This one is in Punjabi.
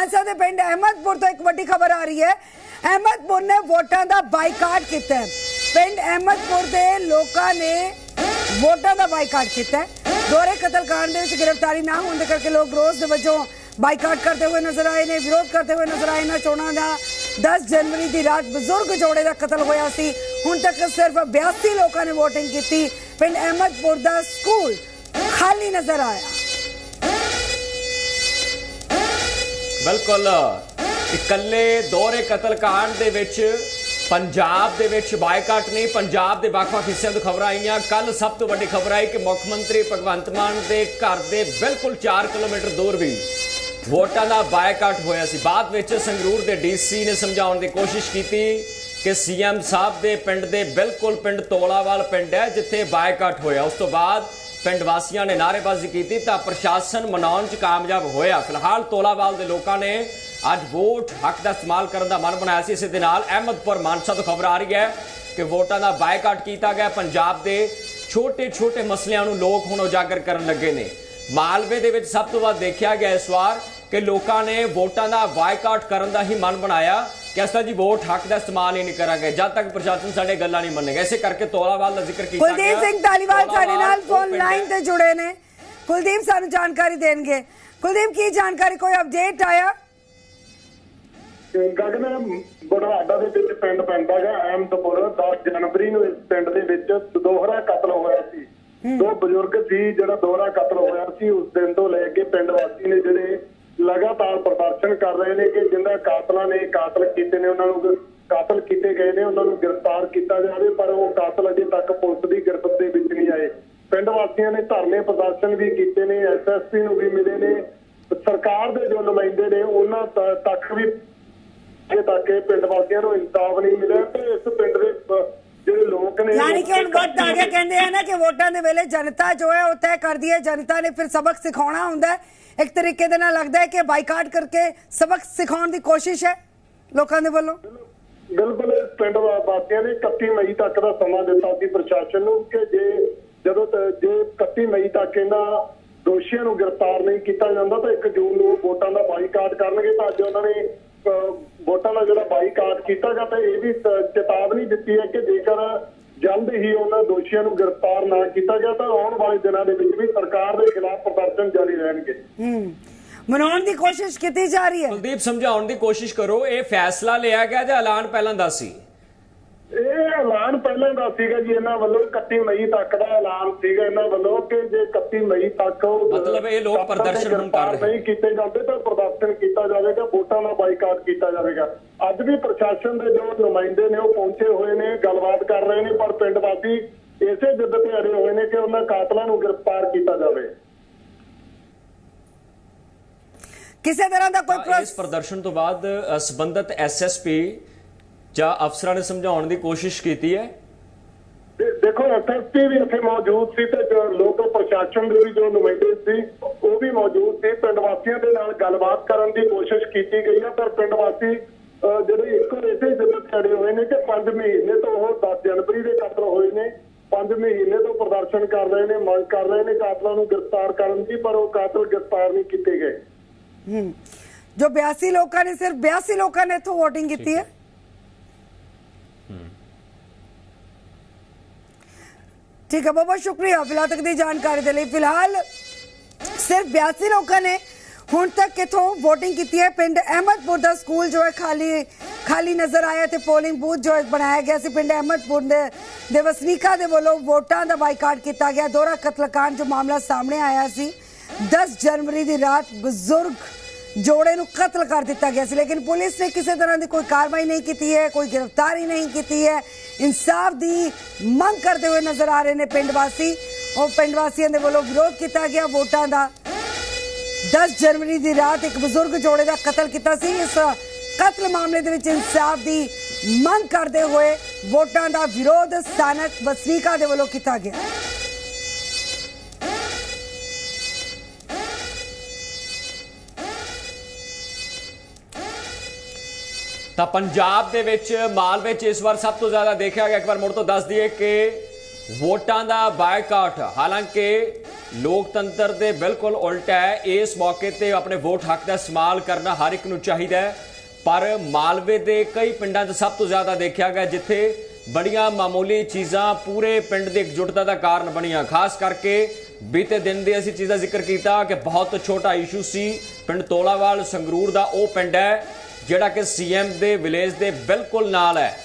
ਮਾਨਸਾ ਦੇ ਪਿੰਡ ਅਹਿਮਦਪੁਰ ਤੋਂ ਇੱਕ ਵੱਡੀ ਖਬਰ ਆ ਰਹੀ ਹੈ। ਅਹਿਮਦਪੁਰ ਨੇ ਵੋਟਾਂ ਦਾ ਬਾਈਕਾਟ ਕੀਤਾ ਹੈ। ਪਿੰਡ ਅਹਿਮਦਪੁਰ ਦੇ ਲੋਕਾਂ ਨੇ ਵੋਟਾਂ ਦਾ ਬਾਈਕਾਟ ਕੀਤਾ ਹੈ। ਦੋਹਰੇ ਕਤਲकांड ਦੇ ਵਿੱਚ ਗ੍ਰਿਫਤਾਰੀ ਨਾ ਹੋਣ ਦੇ ਕਰਕੇ ਲੋਕ ਰੋਜ਼ ਦੇ ਵਜੋਂ ਬਾਈਕਾਟ ਕਰਦੇ ਹੋਏ ਨਜ਼ਰ ਆਏ ਨੇ। ਵਿਰੋਧ ਕਰਦੇ ਹੋਏ ਨਜ਼ਰ ਆਏ ਨੇ ਚੋਣਾਂ ਦਾ। 10 ਜਨਵਰੀ ਦੀ ਰਾਤ ਬਜ਼ੁਰਗ ਜੋੜੇ ਦਾ ਕਤਲ ਹੋਇਆ ਸੀ। ਹੁਣ ਤੱਕ ਸਿਰਫ 82 ਲੋਕਾਂ ਨੇ VOTING ਕੀਤੀ। ਪਿੰਡ ਅਹਿਮਦਪੁਰ ਦਾ ਸਕੂਲ ਖਾਲੀ ਨਜ਼ਰ ਆਇਆ। ਬਿਲਕੁਲ। ਇਕੱਲੇ ਦੋਹਰੇ ਕਤਲकांड ਦੇ ਵਿੱਚ, ਪੰਜਾਬ ਦੇ ਵਿੱਚ ਬਾਈਕਾਟ ਨਹੀਂ, ਪੰਜਾਬ ਦੇ ਵੱਖ-ਵੱਖ ਹਿੱਸਿਆਂ ਤੋਂ ਖਬਰਾਂ ਆਈਆਂ। ਕੱਲ ਸਭ ਤੋਂ ਵੱਡੀ ਖਬਰ ਆਈ ਕਿ ਮੁੱਖ ਮੰਤਰੀ ਭਗਵੰਤ ਮਾਨ ਦੇ ਘਰ ਦੇ ਬਿਲਕੁਲ 4 ਕਿਲੋਮੀਟਰ ਦੂਰ ਵੀ ਵੋਟਾਂ ਦਾ ਬਾਈਕਾਟ ਹੋਇਆ ਸੀ। ਬਾਅਦ ਵਿੱਚ ਸੰਗਰੂਰ ਦੇ ਡੀਸੀ ਨੇ ਸਮਝਾਉਣ ਦੀ ਕੋਸ਼ਿਸ਼ ਕੀਤੀ ਕਿ ਸੀਐਮ ਸਾਹਿਬ ਦੇ ਪਿੰਡ ਦੇ ਬਿਲਕੁਲ ਪਿੰਡ ਤੋਲਾਵਾਲ ਪਿੰਡ ਹੈ, ਜਿੱਥੇ ਬਾਈਕਾਟ ਹੋਇਆ। ਉਸ ਤੋਂ ਬਾਅਦ ਪਿੰਡ ਵਾਸੀਆਂ ਨੇ ਨਾਅਰੇਬਾਜ਼ੀ ਕੀਤੀ ਤਾਂ ਪ੍ਰਸ਼ਾਸਨ ਮਨਾਉਣ 'ਚ ਕਾਮਯਾਬ ਹੋਇਆ। ਫਿਲਹਾਲ ਤੋਲਾਵਾਲ ਦੇ ਲੋਕਾਂ ਨੇ ਅੱਜ ਵੋਟ ਹੱਕ ਦਾ ਇਸਤੇਮਾਲ ਕਰਨ ਦਾ ਮਨ ਬਣਾਇਆ ਸੀ। ਇਸ ਦੇ ਨਾਲ ਅਹਿਮਦਪੁਰ ਮਾਨਸਾ ਤੋਂ ਖਬਰ ਆ ਰਹੀ ਹੈ ਕਿ ਵੋਟਾਂ ਦਾ ਬਾਈਕਾਟ ਕੀਤਾ ਗਿਆ। ਪੰਜਾਬ ਦੇ ਛੋਟੇ-ਛੋਟੇ ਮਸਲਿਆਂ ਨੂੰ ਲੋਕ ਹੁਣ ਉਜਾਗਰ ਕਰਨ ਲੱਗੇ ਨੇ। ਮਾਲਵੇ ਦੇ ਵਿੱਚ ਸਭ ਤੋਂ ਵੱਧ ਦੇਖਿਆ ਗਿਆ ਇਸ ਵਾਰ ਕਿ ਲੋਕਾਂ ਨੇ ਵੋਟਾਂ ਦਾ ਬਾਈਕਾਟ ਕਰਨ ਦਾ ਹੀ ਮਨ ਬਣਾਇਆ। ਕਿ ਅਸਾਂ ਜੀ ਵੋਟ ਹੱਕ ਦਾ ਇਸਤੇਮਾਲ ਹੀ ਨਹੀਂ ਕਰਾਂਗੇ। ਜਦ ਤੱਕ ਪ੍ਰਸ਼ਾਸਨ ਸਾਡੇ ਗੱਲਾਂ ਨਹੀਂ ਮੰਨੇਗਾ। ਇਸੇ ਕਰਕੇ ਤੋਲਾਵਾਲ ਦਾ ਜ਼ਿਕਰ ਕੀਤਾ ਗਿਆ। ਕੁਲਦੀਪ ਸਿੰਘ ਧਾਲੀਵਾਲ ਸਾਡੇ ਨਾਲ ਫੋਨ। ਲਾਈਨ ਤੇ ਜੁੜੇ ਨੇ। ਕੁਲਦੀਪ ਸਾਨੂੰ ਜਾਣਕਾਰੀ ਦੇਣਗੇ। ਕੁਲਦੀਪ ਕੀ ਜਾਣਕਾਰੀ? ਕੋਈ ਅਪਡੇਟ ਆਇਆ? ਗਗਨ ਦੇ ਵਿੱਚ ਪਿੰਡ ਪੈਂਦਾ ਹੈ ਅਹਿਮਦਪੁਰ। 10 ਜਨਵਰੀ ਨੂੰ ਇਸ ਪਿੰਡ ਦੇ ਵਿੱਚ ਦੋਹਰਾ ਕਤਲ ਹੋਇਆ ਸੀ। ਦੋ ਬਜ਼ੁਰਗ ਸੀ ਜਿਹੜਾ ਦੋਹਰਾ ਕਤਲ ਹੋਇਆ ਸੀ ਉਸ ਦਿਨ ਤੋਂ ਲੈ ਕੇ ਪਿੰਡ ਵਾਸੀ ਨੇ ਜਿਹੜੇ ਲਗਾਤਾਰ ਪ੍ਰਦਰਸ਼ਨ ਕਰ ਰਹੇ ਨੇ ਕਿ ਜਿੰਨਾ ਕਾਤਲਾਂ ਨੇ ਕਾਤਲ ਕੀਤੇ ਨੇ, ਉਹਨਾਂ ਨੂੰ ਕਾਤਲ ਕੀਤੇ ਗਏ ਨੇ, ਉਹਨਾਂ ਨੂੰ ਗ੍ਰਿਫਤਾਰ ਕੀਤਾ ਜਾਵੇ ਪਰ ਉਹ ਕਾਤਲ ਅਜੇ ਤੱਕ ਪੁਲਿਸ ਦੀ ਗਿਰਫਤ ਦੇ ਵਿੱਚ ਨਹੀਂ ਆਏ। ਪਿੰਡ ਵਾਸੀਆਂ ਨੇ ਧਰਨੇ ਪ੍ਰਦਰਸ਼ਨ ਵੀ ਕੀਤੇ ਨੇ ਐਸਐਸਪੀ ਨੂੰ ਵੀ ਮਿਲੇ ਨੇ, ਸਰਕਾਰ ਦੇ ਜੋ ਨੁਮਾਇੰਦੇ ਨੇ, ਉਹਨਾਂ ਤੱਕ ਵੀ ਅਜੇ ਤੱਕ ਪਿੰਡ ਵਾਸੀਆਂ ਨੂੰ ਇਨਸਾਫ ਨਹੀਂ ਮਿਲਿਆ ਤੇ ਇਸ ਪਿੰਡ ਦੇ ਜਿਹੜੇ ਲੋਕ ਨੇ ਯਾਨੀ ਕਿ ਵੋਟ ਆ ਗਿਆ ਕਹਿੰਦੇ ਆ ਨਾ ਕਿ ਵੋਟਾਂ ਦੇ ਵੇਲੇ ਜਨਤਾ ਜੋ ਹੈ ਉਹ ਤੈਅ ਕਰਦੀ ਹੈ ਜਨਤਾ ਨੇ ਫਿਰ ਸਬਕ ਸਿਖਾਉਣਾ ਹੁੰਦਾ ਹੈ। ਇੱਕ ਤਰੀਕੇ ਦੇ ਨਾਲ ਲੱਗਦਾ ਹੈ ਕਿ ਬਾਈਕਾਟ ਕਰਕੇ ਸਬਕ ਸਿਖਾਉਣ ਦੀ ਕੋਸ਼ਿਸ਼ ਹੈ ਲੋਕਾਂ ਦੇ ਵੱਲੋਂ। ਬਿਲਕੁਲ ਪਿੰਡ ਵਾਸੀਆਂ ਨੇ 31 ਮਈ ਤੱਕ ਦਾ ਸਮਾਂ ਦਿੱਤਾ ਸੀ ਪ੍ਰਸ਼ਾਸਨ ਨੂੰ ਕਿ ਜੇ ਜਦੋਂ ਜੇ 31 ਮਈ ਤੱਕ ਇਹਨਾਂ ਦੋਸ਼ੀਆਂ ਨੂੰ ਗ੍ਰਿਫਤਾਰ ਨਹੀਂ ਕੀਤਾ ਜਾਂਦਾ ਤਾਂ 1 ਜੂਨ ਨੂੰ ਵੋਟਾਂ ਦਾ ਬਾਈਕਾਟ ਕਰਨਗੇ ਤਾਂ ਅੱਜ ਉਹਨਾਂ ਨੇ ਵੋਟਾਂ ਦਾ ਜਿਹੜਾ ਬਾਈਕਾਟ ਕੀਤਾ ਗਿਆ ਤਾਂ ਇਹ ਵੀ ਚੇਤਾਵਨੀ ਦਿੱਤੀ ਹੈ ਕਿ ਜੇਕਰ ਜਲਦ ਹੀ ਉਹਨਾਂ ਦੋਸ਼ੀਆਂ ਨੂੰ ਗ੍ਰਿਫਤਾਰ ਨਾ ਕੀਤਾ ਗਿਆ ਤਾਂ ਆਉਣ ਵਾਲੇ ਦਿਨਾਂ ਦੇ ਵਿੱਚ ਵੀ ਸਰਕਾਰ ਦੇ ਖਿਲਾਫ ਪ੍ਰਦਰਸ਼ਨ ਜਾਰੀ ਰਹਿਣਗੇ। ਹੂੰ। ਮਨਾਉਣ ਦੀ ਕੋਸ਼ਿਸ਼ ਕੀਤੀ ਜਾ ਰਹੀ ਹੈ। ਕੁਲਦੀਪ ਸਮਝਾਉਣ ਦੀ ਕੋਸ਼ਿਸ਼ ਕਰੋ ਇਹ ਫੈਸਲਾ ਲਿਆ ਗਿਆ ਜਾਂ ਐਲਾਨ ਪਹਿਲਾਂ ਦਾ ਸੀ ਐਲਾਨ ਪਹਿਲਾਂ ਦਾ ਸੀਗਾ ਜੀ ਇਹਨਾਂ ਵੱਲੋਂ 31 ਮਈ ਤੱਕ ਦਾ ਐਲਾਨ ਸੀਗਾ ਇਹਨਾਂ ਵੱਲੋਂ ਕਿ ਜੇ 31 ਮਈ ਤੱਕ ਉਹ ਮਤਲਬ ਇਹ ਲੋਕ ਪ੍ਰਦਰਸ਼ਨ ਹੁਣ ਕਰ ਰਹੇ। ਨਹੀਂ ਕੀਤੇ ਜਾਂਦੇ ਤਾਂ ਪ੍ਰਦਰਸ਼ਨ ਕੀਤਾ ਜਾਵੇਗਾ ਵੋਟਾਂ ਦਾ ਬਾਈਕਾਟ ਕੀਤਾ ਜਾਵੇਗਾ ਅੱਜ ਵੀ ਪ੍ਰਸ਼ਾਸਨ ਦੇ ਜੋ ਨੁਮਾਇੰਦੇ ਨੇ ਉਹ ਪਹੁੰਚੇ ਹੋਏ ਨੇ ਗੱਲਬਾਤ ਕਰ ਰਹੇ ਨੇ ਪਰ ਪਿੰਡ ਵਾਸੀ ਇਸੇ ਜਿੱਦ ਤੇ ਅੜੇ ਹੋਏ ਨੇ ਕਿ ਉਹਨਾਂ ਕਾਤਲਾਂ ਨੂੰ ਗ੍ਰਿਫਤਾਰ ਕੀਤਾ ਜਾਵੇ ਕਿਸੇ ਤਰ੍ਹਾਂ ਦਾ ਕੋਈ ਇਸ ਪ੍ਰਦਰਸ਼ਨ ਤੋਂ ਬਾਅਦ ਸੰਬੰਧਤ ਐਸਐਸਪੀ ਜਾਂ ਅਫਸਰਾਂ ਨੇ ਸਮਝਾਉਣ ਦੀ ਕੋਸ਼ਿਸ਼ ਕੀਤੀ ਹੈ? ਦੇਖੋ ਐਸਐਸਪੀ ਵੀ ਇੱਥੇ ਮੌਜੂਦ ਸੀ ਤੇ ਜੋ ਲੋਕਲ ਪ੍ਰਸ਼ਾਸਨ ਦੇ ਵੀ ਜੋ ਨੁਮਾਇੰਦੇ ਸੀ ਉਹ ਵੀ ਮੌਜੂਦ ਸੀ। ਪਿੰਡ ਵਾਸੀਆਂ ਦੇ ਨਾਲ ਗੱਲਬਾਤ ਕਰਨ ਦੀ ਕੋਸ਼ਿਸ਼ ਕੀਤੀ ਗਈ ਹੈ ਪਰ ਪਿੰਡ ਵਾਸੀ ਜਿਹੜੇ ਇੱਕੋ ਇਸੇ ਜਿੱਦ ਛੜੇ ਹੋਏ ਨੇ ਕਿ 5 ਮਹੀਨੇ ਤੋਂ ਉਹ 10 ਜਨਵਰੀ ਦੇ ਕਤਲ ਹੋਏ ਨੇ। 5 ਮਹੀਨੇ ਤੋਂ ਪ੍ਰਦਰਸ਼ਨ ਕਰ ਰਹੇ ਨੇ ਮੰਗ ਕਰ ਰਹੇ ਨੇ ਕਾਤਲਾਂ ਨੂੰ ਗ੍ਰਿਫਤਾਰ ਕਰਨ ਦੀ ਪਰ ਉਹ ਕਾਤਲ ਗ੍ਰਿਫਤਾਰ ਨਹੀਂ ਕੀਤੇ ਗਏ। ਹੂੰ। ਜੋ 82 ਲੋਕਾਂ ਨੇ ਸਿਰਫ 82 ਲੋਕਾਂ ਨੇ ਇੱਥੋਂ VOTING ਕੀਤੀ ਹੈ। ਠੀਕ ਹੈ, ਬਹੁਤ ਸ਼ੁਕਰੀਆ ਫਿਲਹਾਲ ਤੱਕ ਦੀ ਜਾਣਕਾਰੀ ਦੇ ਲਈ। ਫਿਲਹਾਲ ਸਿਰਫ 82 ਲੋਕਾਂ ਨੇ ਹੁਣ ਤੱਕ ਇਥੋਂ VOTING ਕੀਤੀ ਹੈ। ਪਿੰਡ ਅਹਿਮਦਪੁਰ ਦਾ ਸਕੂਲ ਜੋ ਹੈ ਖਾਲੀ ਖਾਲੀ ਨਜ਼ਰ ਆਇਆ ਤੇ ਪੋਲਿੰਗ ਬੂਥ ਜੋ ਬਣਾਇਆ ਗਿਆ ਸੀ, ਪਿੰਡ ਅਹਿਮਦਪੁਰ ਦੇ ਦੇ ਵਸਨੀਕਾਂ ਦੇ ਵੱਲੋਂ ਵੋਟਾਂ ਦਾ ਬਾਈਕਾਟ ਕੀਤਾ ਗਿਆ। ਦੋਹਰਾ ਕਤਲकांड ਜੋ ਮਾਮਲਾ ਸਾਹਮਣੇ ਆਇਆ ਸੀ 10 ਜਨਵਰੀ ਦੀ ਰਾਤ ਬਜ਼ੁਰਗ ਜੋੜੇ ਨੂੰ ਕਤਲ ਕਰ ਦਿੱਤਾ ਗਿਆ ਸੀ, ਲੇਕਿਨ ਪੁਲਿਸ ਨੇ ਕਿਸੇ ਤਰ੍ਹਾਂ ਦੀ ਕੋਈ ਕਾਰਵਾਈ ਨਹੀਂ ਕੀਤੀ ਹੈ, ਕੋਈ ਗ੍ਰਿਫਤਾਰੀ ਨਹੀਂ ਕੀਤੀ ਹੈ। ਇਨਸਾਫ ਦੀ ਮੰਗ ਕਰਦੇ ਹੋਏ ਨਜ਼ਰ ਆ ਰਹੇ ਨੇ ਪਿੰਡ ਵਾਸੀ। ਉਹ ਪਿੰਡ ਵਾਸੀਆਂ ਦੇ ਵੱਲੋਂ ਵਿਰੋਧ ਕੀਤਾ ਗਿਆ। ਵੋਟਾਂ ਦਾ 10 ਜਨਵਰੀ ਦੀ ਰਾਤ ਇੱਕ ਬਜ਼ੁਰਗ ਜੋੜੇ ਦਾ ਕਤਲ ਕੀਤਾ ਸੀ। ਇਸ ਕਤਲ ਮਾਮਲੇ ਦੇ ਵਿੱਚ ਇਨਸਾਫ ਦੀ ਮੰਗ ਕਰਦੇ ਹੋਏ ਵੋਟਾਂ ਦਾ ਵਿਰੋਧ ਸਥਾਨਕ ਵਸਨੀਕਾਂ ਦੇ ਵੱਲੋਂ ਕੀਤਾ ਗਿਆ। ਤਾਂ ਪੰਜਾਬ ਦੇ ਵਿੱਚ ਮਾਲਵੇ 'ਚ ਇਸ ਵਾਰ ਸਭ ਤੋਂ ਜ਼ਿਆਦਾ ਦੇਖਿਆ ਗਿਆ। ਇੱਕ ਵਾਰ ਮੁੜ ਤੋਂ ਦੱਸ ਦਈਏ ਕਿ ਵੋਟਾਂ ਦਾ ਬਾਈਕਾਟ, ਹਾਲਾਂਕਿ ਲੋਕਤੰਤਰ ਦੇ ਬਿਲਕੁਲ ਉਲਟਾ ਹੈ। ਇਸ ਮੌਕੇ ਤੇ ਆਪਣੇ ਵੋਟ ਹੱਕ ਦਾ ਇਸਤੇਮਾਲ ਕਰਨਾ ਹਰ ਇੱਕ ਨੂੰ ਚਾਹੀਦਾ ਹੈ। ਪਰ ਮਾਲਵੇ ਦੇ ਕਈ ਪਿੰਡਾਂ 'ਚ ਸਭ ਤੋਂ ਜ਼ਿਆਦਾ ਦੇਖਿਆ ਗਿਆ, ਜਿੱਥੇ ਬੜੀਆਂ ਮਾਮੂਲੀ ਚੀਜ਼ਾਂ ਪੂਰੇ ਪਿੰਡ ਦੀ ਇਕਜੁੱਟਤਾ ਦਾ ਕਾਰਨ ਬਣੀਆਂ। ਖਾਸ ਕਰਕੇ ਬੀਤੇ ਦਿਨ ਦੇ ਅਸੀਂ ਚੀਜ਼ ਦਾ ਜ਼ਿਕਰ ਕੀਤਾ ਕਿ ਬਹੁਤ ਛੋਟਾ ਇਸ਼ੂ ਸੀ। ਪਿੰਡ ਤੋਲਾਵਾਲ ਸੰਗਰੂਰ ਦਾ ਉਹ ਪਿੰਡ ਹੈ ਜਿਹੜਾ ਕਿ ਸੀਐਮ ਦੇ ਵਿਲੇਜ ਦੇ ਬਿਲਕੁਲ ਨਾਲ ਹੈ।